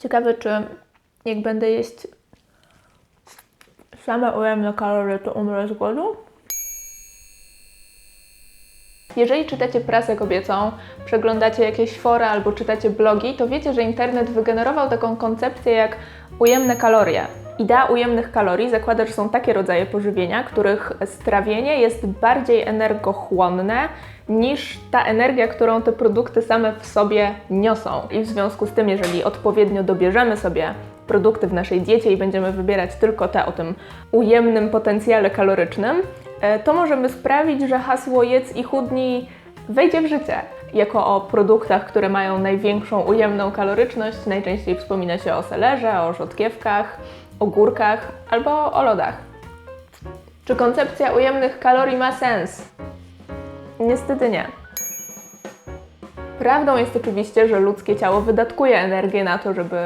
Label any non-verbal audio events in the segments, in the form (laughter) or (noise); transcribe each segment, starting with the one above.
Ciekawe, czy jak będę jeść same ujemne kalorie, to umrę z głodu? Jeżeli czytacie prasę kobiecą, przeglądacie jakieś fora albo czytacie blogi, to wiecie, że internet wygenerował taką koncepcję jak ujemne kalorie. Idea ujemnych kalorii zakłada, że są takie rodzaje pożywienia, których strawienie jest bardziej energochłonne niż ta energia, którą te produkty same w sobie niosą. I w związku z tym, jeżeli odpowiednio dobierzemy sobie produkty w naszej diecie i będziemy wybierać tylko te o tym ujemnym potencjale kalorycznym, e, to możemy sprawić, że hasło jedz i chudnij wejdzie w życie. Jako o produktach, które mają największą ujemną kaloryczność, najczęściej wspomina się o selerze, o rzodkiewkach, o górkach albo o lodach. Czy koncepcja ujemnych kalorii ma sens? Niestety nie. Prawdą jest oczywiście, że ludzkie ciało wydatkuje energię na to, żeby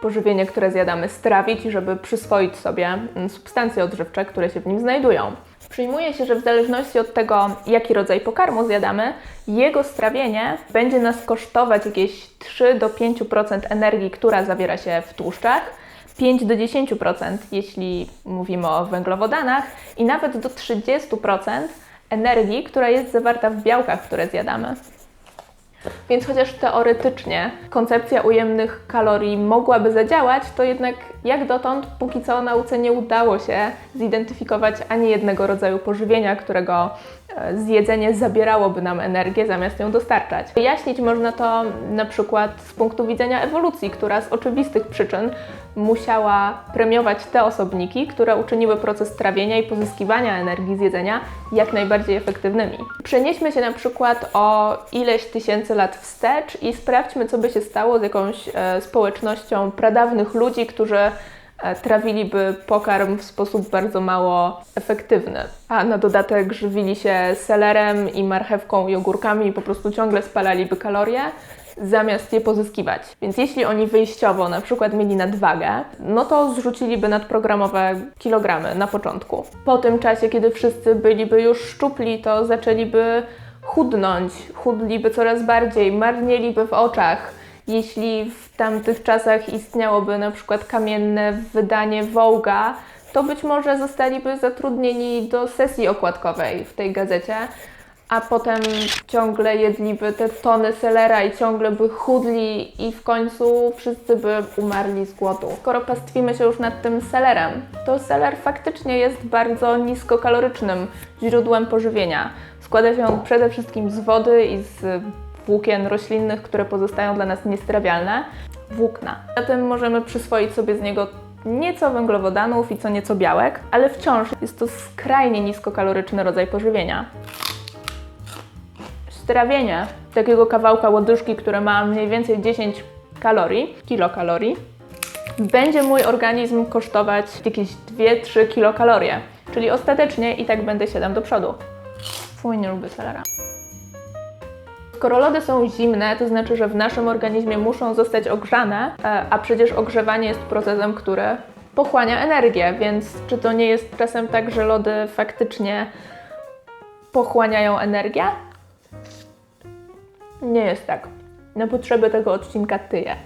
pożywienie, które zjadamy, strawić i żeby przyswoić sobie substancje odżywcze, które się w nim znajdują. Przyjmuje się, że w zależności od tego, jaki rodzaj pokarmu zjadamy, jego strawienie będzie nas kosztować jakieś 3 do 5% energii, która zawiera się w tłuszczach, 5 do 10%, jeśli mówimy o węglowodanach, i nawet do 30% energii, która jest zawarta w białkach, które zjadamy. Więc chociaż teoretycznie koncepcja ujemnych kalorii mogłaby zadziałać, to jednak jak dotąd póki co nauce nie udało się zidentyfikować ani jednego rodzaju pożywienia, którego e, zjedzenie zabierałoby nam energię zamiast ją dostarczać. Wyjaśnić można to na przykład z punktu widzenia ewolucji, która z oczywistych przyczyn musiała premiować te osobniki, które uczyniły proces trawienia i pozyskiwania energii z jedzenia jak najbardziej efektywnymi. Przenieśmy się na przykład o ileś tysięcy lat wstecz i sprawdźmy, co by się stało z jakąś e, społecznością pradawnych ludzi, którzy e, trawiliby pokarm w sposób bardzo mało efektywny, a na dodatek żywili się selerem i marchewką i ogórkami i po prostu ciągle spalaliby kalorie zamiast je pozyskiwać. Więc jeśli oni wyjściowo na przykład mieli nadwagę, no to zrzuciliby nadprogramowe kilogramy na początku. Po tym czasie, kiedy wszyscy byliby już szczupli, to zaczęliby chudnąć, chudliby coraz bardziej, marnieliby w oczach. Jeśli w tamtych czasach istniałoby na przykład kamienne wydanie Wołga, to być może zostaliby zatrudnieni do sesji okładkowej w tej gazecie, a potem ciągle jedliby te tony selera i ciągle by chudli i w końcu wszyscy by umarli z głodu. Skoro pastwimy się już nad tym selerem, to seler faktycznie jest bardzo niskokalorycznym źródłem pożywienia. Składa się on przede wszystkim z wody i z włókien roślinnych, które pozostają dla nas niestrawialne, włókna. Zatem możemy przyswoić sobie z niego nieco węglowodanów i co nieco białek, ale wciąż jest to skrajnie niskokaloryczny rodzaj pożywienia strawienie takiego kawałka łodyżki, które ma mniej więcej 10 kalorii, kilokalorii, będzie mój organizm kosztować jakieś 2-3 kilokalorie. Czyli ostatecznie i tak będę 7 do przodu. Fuj, nie lubię selera. Skoro lody są zimne, to znaczy, że w naszym organizmie muszą zostać ogrzane, e, a przecież ogrzewanie jest procesem, który pochłania energię, więc czy to nie jest czasem tak, że lody faktycznie pochłaniają energię? Nie jest tak. Na potrzeby tego odcinka tyję.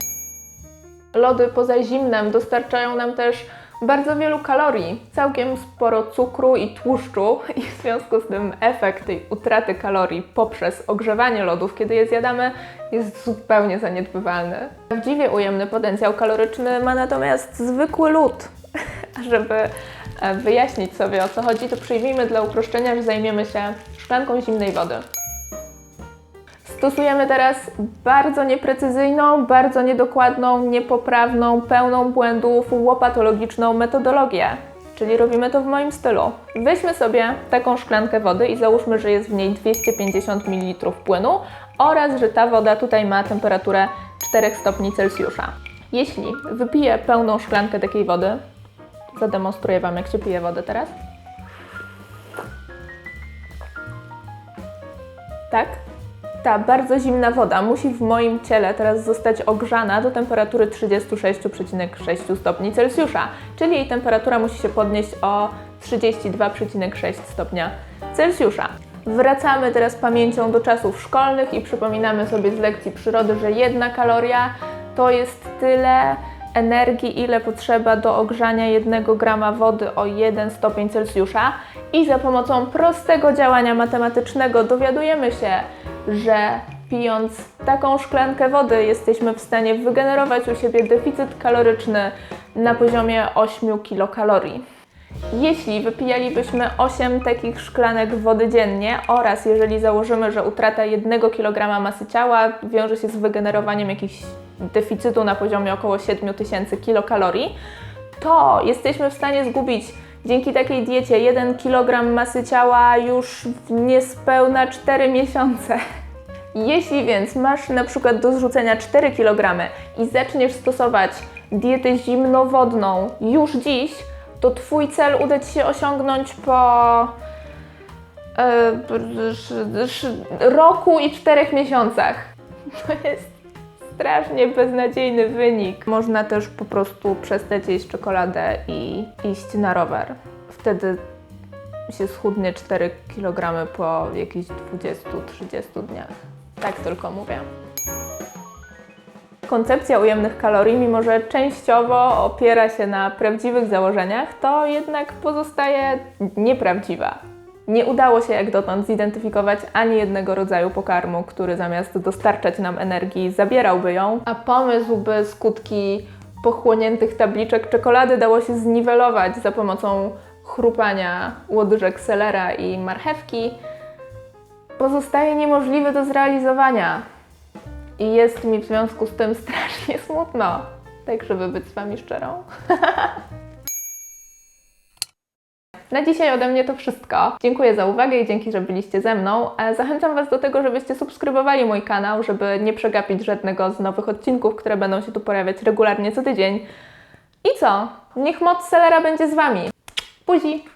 Lody poza zimnem dostarczają nam też bardzo wielu kalorii, całkiem sporo cukru i tłuszczu i w związku z tym efekt tej utraty kalorii poprzez ogrzewanie lodów, kiedy je zjadamy, jest zupełnie zaniedbywalny. Prawdziwie ujemny potencjał kaloryczny ma natomiast zwykły lód. (laughs) Żeby e, wyjaśnić sobie o co chodzi, to przyjmijmy dla uproszczenia, że zajmiemy się szklanką zimnej wody. Stosujemy teraz bardzo nieprecyzyjną, bardzo niedokładną, niepoprawną, pełną błędów, łopatologiczną metodologię. Czyli robimy to w moim stylu. Weźmy sobie taką szklankę wody i załóżmy, że jest w niej 250 ml płynu oraz, że ta woda tutaj ma temperaturę 4 stopni Celsjusza. Jeśli wypiję pełną szklankę takiej wody, zademonstruję Wam, jak się pije wodę teraz. Tak? Ta bardzo zimna woda musi w moim ciele teraz zostać ogrzana do temperatury 36,6 stopni Celsjusza, czyli jej temperatura musi się podnieść o 32,6 stopnia Celsjusza. Wracamy teraz pamięcią do czasów szkolnych i przypominamy sobie z lekcji przyrody, że jedna kaloria to jest tyle, energii, ile potrzeba do ogrzania 1 grama wody o 1 stopień Celsjusza i za pomocą prostego działania matematycznego dowiadujemy się, że pijąc taką szklankę wody jesteśmy w stanie wygenerować u siebie deficyt kaloryczny na poziomie 8 kilokalorii. Jeśli wypijalibyśmy 8 takich szklanek wody dziennie oraz jeżeli założymy, że utrata 1 kg masy ciała wiąże się z wygenerowaniem jakichś deficytu na poziomie około 7000 kilokalorii, to jesteśmy w stanie zgubić dzięki takiej diecie 1 kg masy ciała już w niespełna 4 miesiące. Jeśli więc masz na przykład do zrzucenia 4 kg i zaczniesz stosować dietę zimnowodną już dziś, to Twój cel uda Ci się osiągnąć po e, roku i czterech miesiącach. (laughs) To jest strasznie beznadziejny wynik. Można też po prostu przestać jeść czekoladę i iść na rower. Wtedy się schudnie 4 kg po jakichś 20-30 dniach. Tak tylko mówię. Koncepcja ujemnych kalorii, mimo że częściowo opiera się na prawdziwych założeniach, to jednak pozostaje nieprawdziwa. Nie udało się jak dotąd zidentyfikować ani jednego rodzaju pokarmu, który zamiast dostarczać nam energii, zabierałby ją, a pomysł, by skutki pochłoniętych tabliczek czekolady dało się zniwelować za pomocą chrupania łodyżek selera i marchewki, pozostaje niemożliwy do zrealizowania. I jest mi w związku z tym strasznie smutno. Tak, żeby być z Wami szczerą. (laughs) Na dzisiaj ode mnie to wszystko. Dziękuję za uwagę i dzięki, że byliście ze mną. E, Zachęcam Was do tego, żebyście subskrybowali mój kanał, żeby nie przegapić żadnego z nowych odcinków, które będą się tu pojawiać regularnie co tydzień. I co? Niech moc Selera będzie z Wami. Buzi!